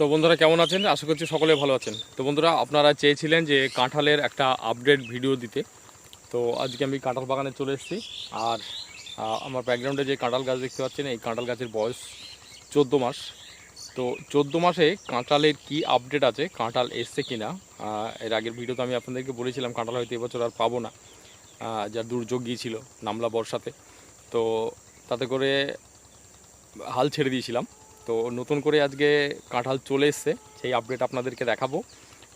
তো বন্ধুরা কেমন আছেন? আশা করছি সকলে ভালো আছেন। তো বন্ধুরা, আপনারা চেয়েছিলেন যে কাঁঠালের একটা আপডেট ভিডিও দিতে। তো আজকে আমি কাঁঠাল বাগানে চলে এসেছি। আর আমার ব্যাকগ্রাউন্ডে যে কাঁঠাল গাছ দেখতে পাচ্ছেন, এই কাঁঠাল গাছের বয়স চোদ্দ মাস। তো চোদ্দ মাসে কাঁঠালের কি আপডেট আছে, কাঁঠাল এসছে কি না এর আগের ভিডিওতে আমি আপনাদেরকে বলেছিলাম, কাঁঠাল হয়তো এবছর আর পাবো না। যার দুর্যোগ গিয়েছিল নামলা বর্ষাতে। তো তাতে করে হাল ছেড়ে দিয়েছিলাম। তো নতুন করে আজকে কাঁঠাল চলে এসছে। সেই আপডেট আপনাদেরকে দেখাবো।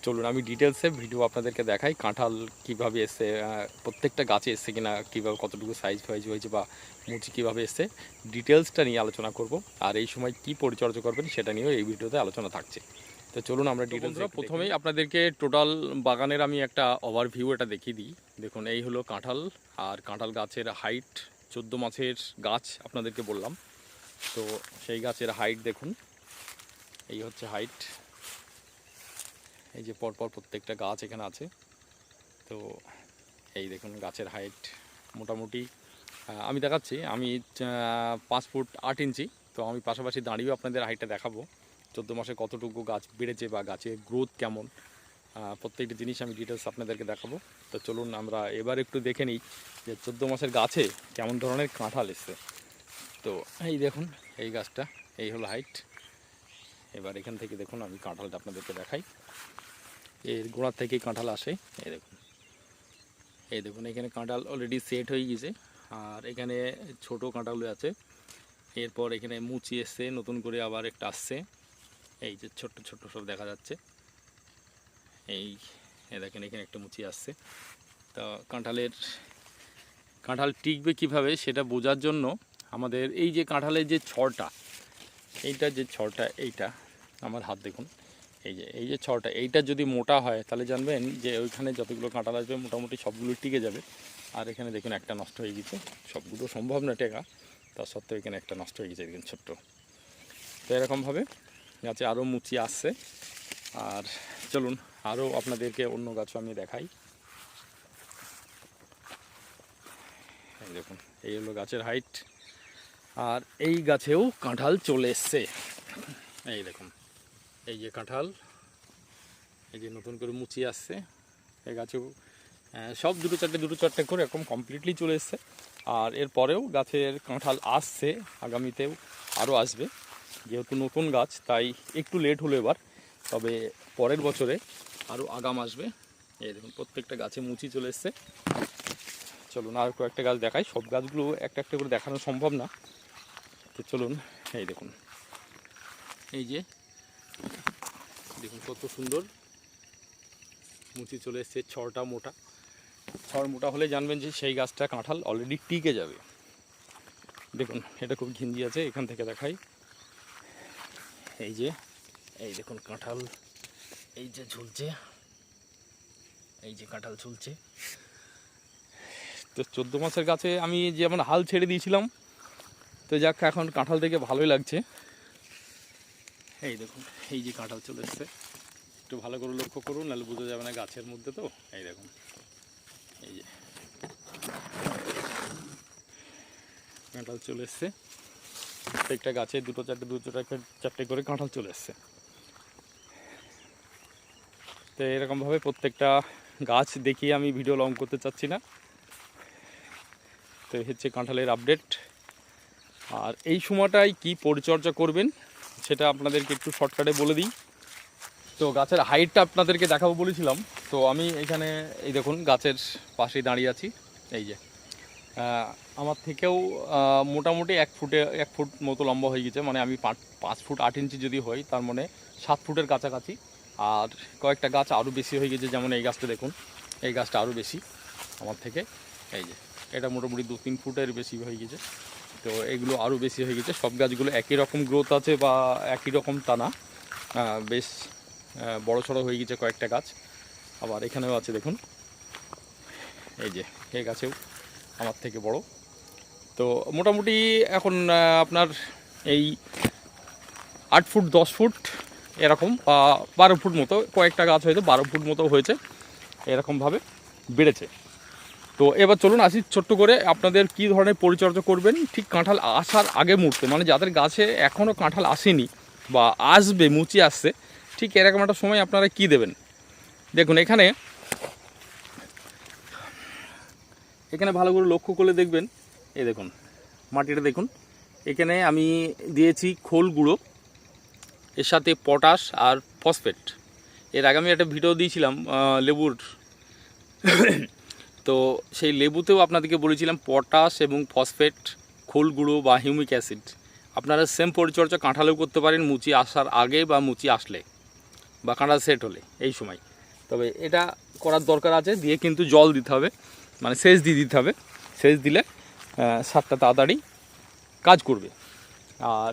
চলুন আমি ডিটেলসে ভিডিও আপনাদেরকে দেখাই কাঁঠাল কীভাবে এসছে প্রত্যেকটা গাছে এসছে কিনা কীভাবে কতটুকু সাইজ ফাইজ হয়েছে বা মুচি কীভাবে এসছে ডিটেলসটা নিয়ে আলোচনা করব। আর এই সময় কি পরিচর্যা করবেন সেটা নিয়েও এই ভিডিওতে আলোচনা থাকছে। তো চলুন আমরা ডিটেলস প্রথমেই আপনাদেরকে টোটাল বাগানের আমি একটা ওভারভিউ এটা দেখিয়ে দিই। দেখুন এই হলো কাঁঠাল আর কাঁঠাল গাছের হাইট চোদ্দ মাসের গাছ আপনাদেরকে বললাম। তো সেই গাছের হাইট দেখুন। এই হচ্ছে হাইট এই যে পরপর প্রত্যেকটা গাছ এখানে আছে। তো এই দেখুন গাছের হাইট মোটামুটি। আমি দেখাচ্ছি, আমি পাঁচ ফুট আট ইঞ্চি। তো আমি পাশাপাশি দাঁড়িয়েও আপনাদের হাইটটা দেখাবো। চোদ্দ মাসে কতটুকু গাছ বেড়েছে বা গাছের গ্রোথ কেমন। প্রত্যেকটা জিনিস আমি ডিটেলস আপনাদেরকে দেখাবো। তো চলুন আমরা এবার একটু দেখে নিই যে চোদ্দ মাসের গাছে কেমন ধরনের কাঁঠাল এসছে। তো এই দেখুন, এই গাছটা, এই হলো হাইট এবার এখান থেকে দেখুন, আমি কাঁঠালটা আপনাদেরকে দেখাই। এর গোড়ার থেকে কাঁঠাল আসে, এই দেখুন। এই দেখুন, এখানে কাঁঠাল অলরেডি সেট হয়ে গেছে আর এখানে ছোট কাঁঠালও আছে। এরপর এখানে মুচি এসছে, নতুন করে আবার একটা আসছে। এই যে ছোট্ট ছোট্ট সব দেখা যাচ্ছে। এই দেখেন, এখানে একটা মুচি আসছে। তা কাঁঠালের, কাঁঠাল টিকবে কীভাবে সেটা বোঝার জন্য আমাদের এই যে কাঁঠালের যে ছড়টা, এইটা যে ছড়টা, এইটা, আমার হাত দেখুন, এই যে এই যে ছড়টা, এইটা যদি মোটা হয়, তাহলে জানবেন যে ওইখানে যতগুলো কাঁঠাল আসবে, মোটামুটি সবগুলো টিকে যাবে। আর এখানে দেখুন, একটা নষ্ট হয়ে গেছে, সবগুলো সম্ভব না টেকা, তা সত্ত্বেও এখানে একটা নষ্ট হয়ে গেছে দেখুন ছোট্ট। তো এরকমভাবে গাছে আরও মুচি আসছে। আর চলুন আরও আপনাদেরকে অন্য গাছও আমি দেখাই। দেখুন, এই হলো গাছের হাইট আর এই গাছেও কাঁঠাল চলে এসছে। এই দেখুন, এই যে কাঁঠাল, এই যে নতুন করে মুচি আসছে। এই গাছেও সব দুটো চারটে দুটো চারটে করে এরকম কমপ্লিটলি চলে এসছে। আর এরপরেও গাছের কাঁঠাল আসছে, আগামীতেও আরও আসবে। যেহেতু নতুন গাছ, তাই একটু লেট হলো এবার। তবে পরের বছরে আরও আগাম আসবে। এই দেখুন, প্রত্যেকটা গাছে মুচি চলে এসছে। চলুন আর কয়েকটা গাছ দেখাই। সব গাছগুলো একটা একটা করে দেখানো সম্ভব না। তো চলুন, এই দেখুন। এই যে, দেখুন কত সুন্দর। মুচি চলে এসছে ছড়টা মোটা। ছড় মোটা হলে জানবেন যে সেই গাছটা কাঁঠাল অলরেডি টিকে যাবে। দেখুন, এটা খুব ঘিঞ্জি আছে, এখান থেকে দেখাই। এই যে, এই দেখুন কাঁঠাল। এই যে ঝুলছে। এই যে কাঁঠাল ঝুলছে। তো চোদ্দ মাসের গাছে আমি যেমন হাল ছেড়ে দিয়েছিলাম, তো যাক, এখন কাঁঠাল থেকে ভালোই লাগছে। এই দেখুন, এই যে কাঁঠাল চলে এসছে। একটু ভালো করে লক্ষ্য করুন, নাহলে বোঝা যাবে না গাছের মধ্যে তো। এই দেখুন, এই যে কাঁঠাল চলে এসছে। প্রত্যেকটা গাছে দুটো চারটে দুটো চারটে চারটে করে কাঁঠাল চলে এসছে। তো এরকমভাবে প্রত্যেকটা গাছ দেখিয়ে আমি ভিডিও লং করতে চাচ্ছি না। তো হচ্ছে কাঁঠালের আপডেট আর এই সময়টায় কি পরিচর্যা করবেন, সেটা আপনাদেরকে একটু শর্টকাটে বলে দিই। তো গাছের হাইটটা আপনাদেরকে দেখাবো বলেছিলাম। তো আমি এখানে, এই দেখুন, গাছের পাশেই দাঁড়িয়ে আছি। এই যে আমার থেকেও মোটামুটি এক ফুটে, এক ফুট মতো লম্বা হয়ে গেছে। মানে আমি পাঁচ ফুট আট ইঞ্চি যদি হই তার মানে সাত ফুটের কাছাকাছি। আর কয়েকটা গাছ আরও বেশি হয়ে গেছে, যেমন এই গাছটা দেখুন। এই গাছটা আরও বেশি, আমার থেকে। এই যে এটা মোটামুটি দু তিন ফুটের বেশি হয়ে গেছে। তো এগুলো আরও বেশি হয়ে গেছে। সব গাছগুলো একই রকম গ্রোথ আছে বা একই রকম টানা। বেশ বড় সড়ো হয়ে গেছে কয়েকটা গাছ। আবার এখানেও আছে, দেখুন। এই যে এই গাছেও আমার থেকে বড়। তো মোটামুটি এখন আপনার এই আট ফুট, দশ ফুট এরকম বা বারো ফুট মতো, কয়েকটা গাছ হয়তো বারো ফুট মতো হয়েছে। এরকমভাবে বেড়েছে। তো এবার চলুন আসি ছোট্ট করে আপনাদের কি ধরনের পরিচর্যা করবেন, ঠিক কাঁঠাল আসার আগে মুহূর্তে মানে যাদের গাছে এখনও কাঁঠাল আসেনি বা আসবে, মুচি আসছে, ঠিক এরকম একটা সময় আপনারা কি দেবেন? দেখুন, এখানে এখানে ভালো করে লক্ষ্য করলে দেখবেন, এই দেখুন, মাটিটা দেখুন, এখানে আমি দিয়েছি খোল গুঁড়ো, এর সাথে পটাশ আর ফসফেট। এর আগে আমি একটা ভিডিও দিয়েছিলাম লেবুর তো সেই লেবুতেও আপনাদেরকে বলেছিলাম পটাশ এবং ফসফেট, খোল গুঁড়ো বা হিউমিক অ্যাসিড। আপনারা সেম পরিচর্যা কাঁঠালেও করতে পারেন, মুচি আসার আগে বা মুচি আসলে বা কাঁঠাল সেট হলে, এই সময়। তবে এটা করার দরকার আছে, দিয়ে কিন্তু জল দিতে হবে মানে সেচ দিয়ে দিতে হবে। সেচ দিলে সারটা তাড়াতাড়ি কাজ করবে। আর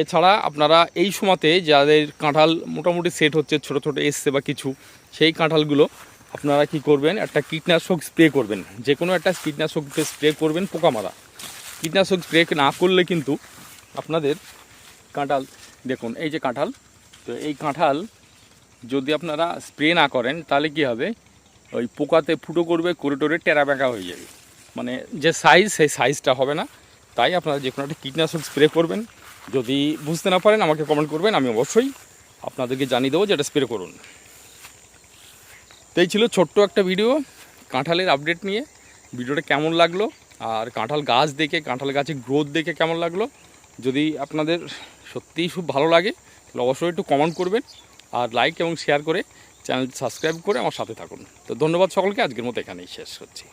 এছাড়া আপনারা এই সময়তে যাদের কাঁঠাল মোটামুটি সেট হচ্ছে, ছোট ছোট এসছে বা কিছু, সেই কাঁঠালগুলো আপনারা কি করবেন, একটা কীটনাশক স্প্রে করবেন। যে কোনো একটা কীটনাশক স্প্রে করবেন পোকা মারা কীটনাশক স্প্রে না করলে কিন্তু আপনাদের কাঁঠাল, দেখুন, এই যে কাঁঠাল, তো এই কাঁঠাল যদি আপনারা স্প্রে না করেন, তাহলে কি হবে, ওই পোকাতে ফুটো করবে, করে টোরে টেরা বেঁকা হয়ে যাবে। মানে যে সাইজ সেই সাইজটা হবে না। তাই আপনারা যে কোনো একটা কীটনাশক স্প্রে করবেন। যদি বুঝতে না পারেন, আমাকে কমেন্ট করবেন, আমি অবশ্যই আপনাদেরকে জানিয়ে দেবো যে এটা স্প্রে করুন। তো এই ছিল ছোট্ট একটা ভিডিও কাঁঠালের আপডেট নিয়ে। ভিডিওটা কেমন লাগল? আর কাঁঠাল গাছ দেখে, কাঁঠাল গাছের গ্রোথ দেখে কেমন লাগল? যদি আপনাদের সত্যিই খুব ভালো লাগে, তাহলে অবশ্যই একটু কমেন্ট করবেন। আর লাইক এবং শেয়ার করে চ্যানেল সাবস্ক্রাইব করে আমার সাথে থাকুন। তো ধন্যবাদ সকলকে, আজকের মতো এখানেই শেষ করছি।